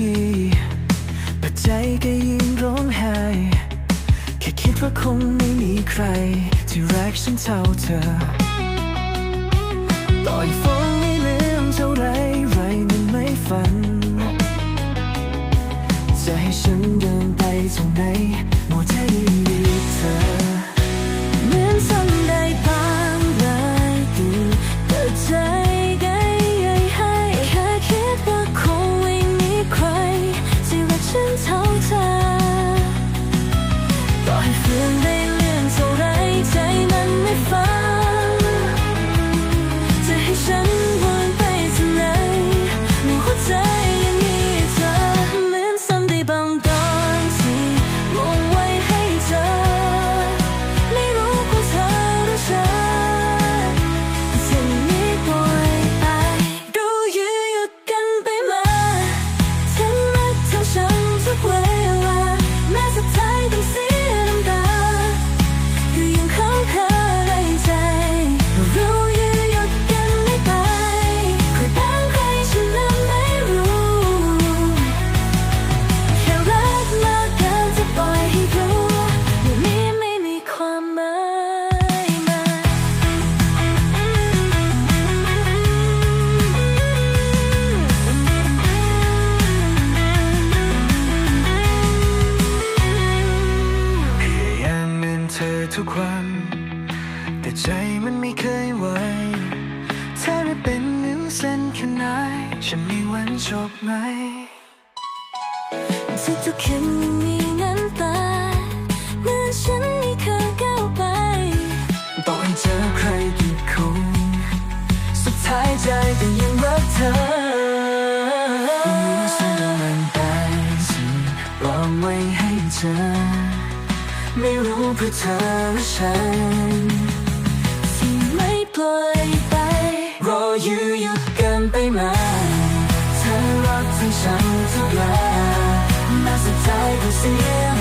ดีๆปัจจก็ยิ่งร้องไห้แค่คิดว่าคงไม่มีใคร ที่รักฉันเท่าเธอ ต่อยฝนไม่เลื่อมเท่าไรไรมันไม่ฝัน จะให้ฉันเดินไปตรงไหนหมดวใจดีเธอ กวัน แต่ใจมันไม่เคยไหวถ้าได้เป็นหนึ่งเส้นขนายฉันมีวันจบไหมทุกๆคืนมีน้ำตาเมื่อฉันไม่เคยก้าวไปต่อใเจอใครกี่คนสุดท้ายใจก็ยังรักเธอ เพื่อเธอและฉันสิไม่ปล่อยไป รออยู่อยุ่กันไปมาเธอรักทั้งฉันทุกอย่างน่าสนใจก็เสีย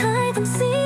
ท้ายต้องเสี